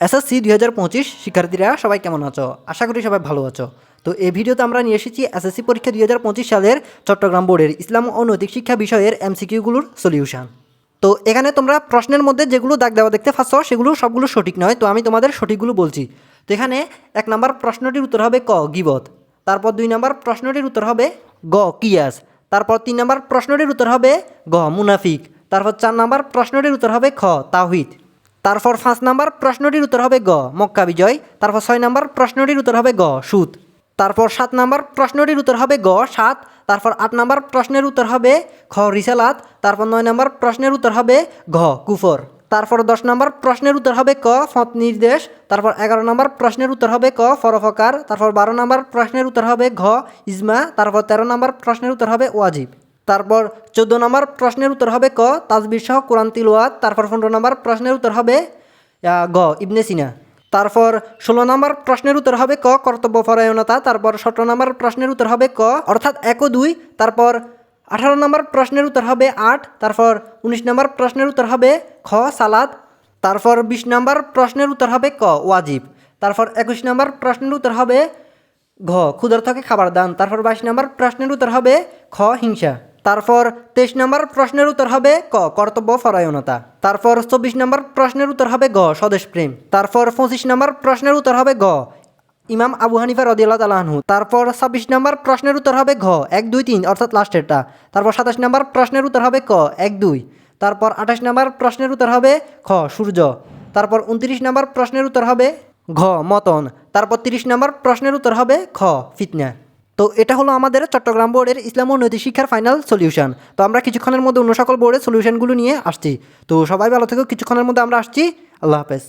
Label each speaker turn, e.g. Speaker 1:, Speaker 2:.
Speaker 1: SSC দুই হাজার পঁচিশ, শিক্ষার্থীরা সবাই কেমন আছো? আশা করি সবাই ভালো আছো। তো এই ভিডিওতে আমরা নিয়ে এসেছি এসএসসি পরীক্ষা দুই হাজার পঁচিশ সালের চট্টগ্রাম বোর্ডের ইসলাম ও নৈতিক শিক্ষা বিষয়ের এমসিকিউগুলোর সলিউশন। তো এখানে তোমরা প্রশ্নের মধ্যে যেগুলো দাগ দেওয়া দেখতে পাচ্ছ, সেগুলো সবগুলো সঠিক নয়, তো আমি তোমাদের সঠিকগুলো বলছি। তো এখানে এক নম্বর প্রশ্নটির উত্তর হবে ক, গিবত। তারপর দুই নম্বর প্রশ্নটির উত্তর হবে গ, কিয়াস। তারপর তিন নম্বর প্রশ্নটির উত্তর হবে গ, মুনাফিক। তারপর চার নম্বর প্রশ্নটির উত্তর হবে খ, তাওহিদ। তারপর পাঁচ নাম্বার প্রশ্নটির উত্তর হবে গ, মক্কা বিজয়। তারপর ছয় নাম্বার প্রশ্নটির উত্তর হবে গ, সুদ। তারপর সাত নাম্বার প্রশ্নটির উত্তর হবে গ, সাত। তারপর আট নাম্বার প্রশ্নের উত্তর হবে খ রিসালাত। তারপর নয় নাম্বার প্রশ্নের উত্তর হবে ঘ, কুফর। তারপর দশ নম্বর প্রশ্নের উত্তর হবে ক, ফত নির্দেশ। তারপর এগারো নম্বর প্রশ্নের উত্তর হবে ক ফরফকার তারপর বারো নম্বর প্রশ্নের উত্তর হবে ঘ, ইজমা। তারপর তেরো নম্বর প্রশ্নের উত্তর হবে ওয়াজিব। তারপর চোদ্দ নম্বর প্রশ্নের উত্তর হবে ক, তাজবির সহ কোরআন তিলওয়াত তারপর পনেরো নম্বর প্রশ্নের উত্তর হবে গ, ইবনে সিনা। তারপর ষোলো নম্বর প্রশ্নের উত্তর হবে ক, কর্তব্য পরায়ণতা। তারপর সতেরো নম্বর প্রশ্নের উত্তর হবে ক, অর্থাৎ এক দুই। তারপর আঠারো নম্বর প্রশ্নের উত্তর হবে আট। তারপর উনিশ নম্বর প্রশ্নের উত্তর হবে খ, সালাদ। তারপর বিশ নম্বর প্রশ্নের উত্তর হবে ক, ওয়াজিব। তারপর একুশ নম্বর প্রশ্নের উত্তর হবে, ঘ, ক্ষুধার্তকে খাবার দান। তারপর বাইশ নম্বর প্রশ্নের উত্তর হবে, খ, হিংসা। তারপর তেইশ নম্বর প্রশ্নের উত্তর হবে ক, কর্তব্য পরায়ণতা। তারপর চব্বিশ নম্বর প্রশ্নের উত্তর হবে গ, স্বদেশ প্রেম। তারপর পঁচিশ নম্বর প্রশ্নের উত্তর হবে গ, ইমাম আবু হানিফা রদিয়াল্লাহ তালাহু তারপর ছাব্বিশ নম্বর প্রশ্নের উত্তর হবে ঘ, এক, দুই, তিন, অর্থাৎ লাস্টেরটা। তারপর সাতাশ নম্বর প্রশ্নের উত্তর হবে ক, এক, দুই। তারপর আঠাশ নম্বর প্রশ্নের উত্তর হবে খ, সূর্য। তারপর উনত্রিশ নম্বর প্রশ্নের উত্তর হবে ঘ, মতন। তারপর তিরিশ নম্বর প্রশ্নের উত্তর হবে খ, ফিতনা। তো এটা হলো আমাদের চট্টগ্রাম বোর্ডের ইসলাম ও নৈতিক শিক্ষার ফাইনাল সলিউশন তো আমরা কিছুক্ষণের মধ্যে অন্য সকল বোর্ডের সলিউশনগুলো নিয়ে আসছি। তো সবাই ভালো থেকো, কিছুক্ষণের মধ্যে আমরা আসছি। আল্লাহ হাফেজ।